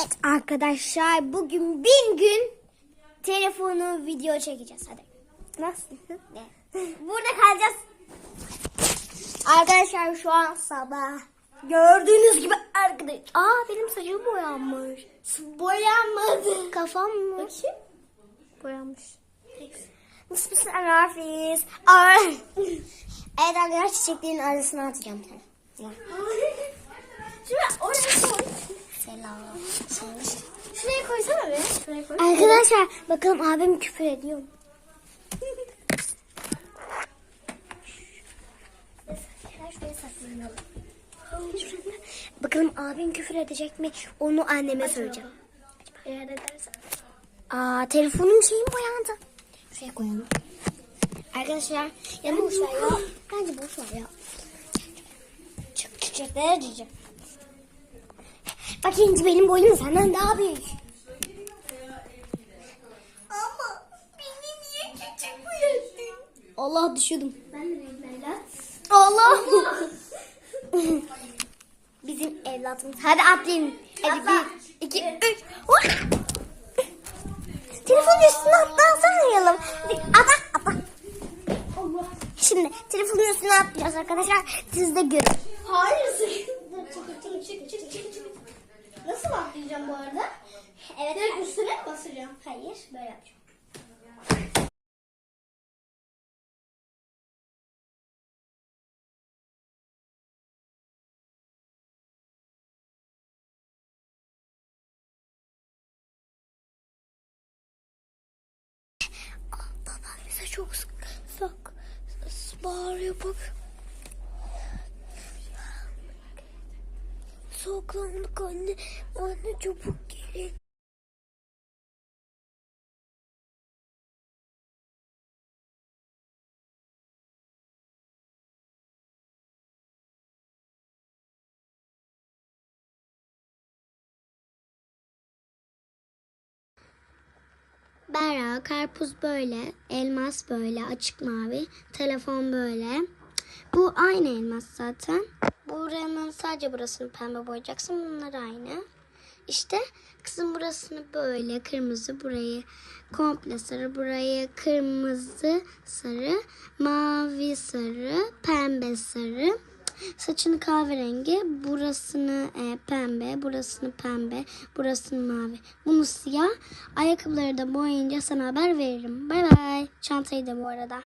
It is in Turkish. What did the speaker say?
Evet arkadaşlar bugün bin gün telefonu video çekeceğiz hadi. Nasıl? Burada kalacağız. Arkadaşlar şu an sabah. Gördüğünüz gibi arkadaş. Aa benim saçım boyanmış. Boyanmadı. Kafam mı? Bakayım. Boyanmış. Nasılsın Rafiz? Ay. Evet arkadaşlar çiçeklerin arasına atacağım seni. Ya. Şimdi oraya koy. Selam. Şuraya koysana be. Şuraya koy. Arkadaşlar bakalım abim küfür ediyor mu? Bakalım abim küfür edecek mi? Onu anneme söyleyeceğim. Eğer edersen. Aa telefonum şeyim boyandı. Şuraya koyalım. Arkadaşlar ya boş ver ya. Bence boş ver ya. Çık çiçekler diyeceğim. Bak İnci benim boyum senden daha büyük. Ama beni niye küçük bıraktın? Allah düşürdüm. Ben de Leyla. Allah. Bizim evlatımız. Hadi atlayın. Hadi Atla. bir, iki, üç. Telefonun üstüne atlansana atla atla. Şimdi telefonun üstüne atlayacağız arkadaşlar. Siz de görün. Hayır Çık çık çık çık çık Nasıl atlayacağım bu arada? Evet. Direkt üstüne mi basacağım? Hayır böyle yapacağım. Babam bize çok sık, sık, bağırıyor bak. Soğuklandık anne. Anne çabuk gelin. Berra, karpuz böyle, elmas böyle, açık mavi, telefon böyle. Bu aynı elmas zaten. Buranın sadece burasını pembe boyayacaksın. Bunlar aynı. İşte kızım burasını böyle kırmızı, burayı komple sarı, burayı kırmızı, sarı, mavi sarı, pembe sarı. Saçını kahverengi, burasını e, pembe, burasını pembe, burasını mavi. Bunu siyah. Ayakkabıları da boyayınca sana haber veririm. Bay bay. Çantayı da bu arada.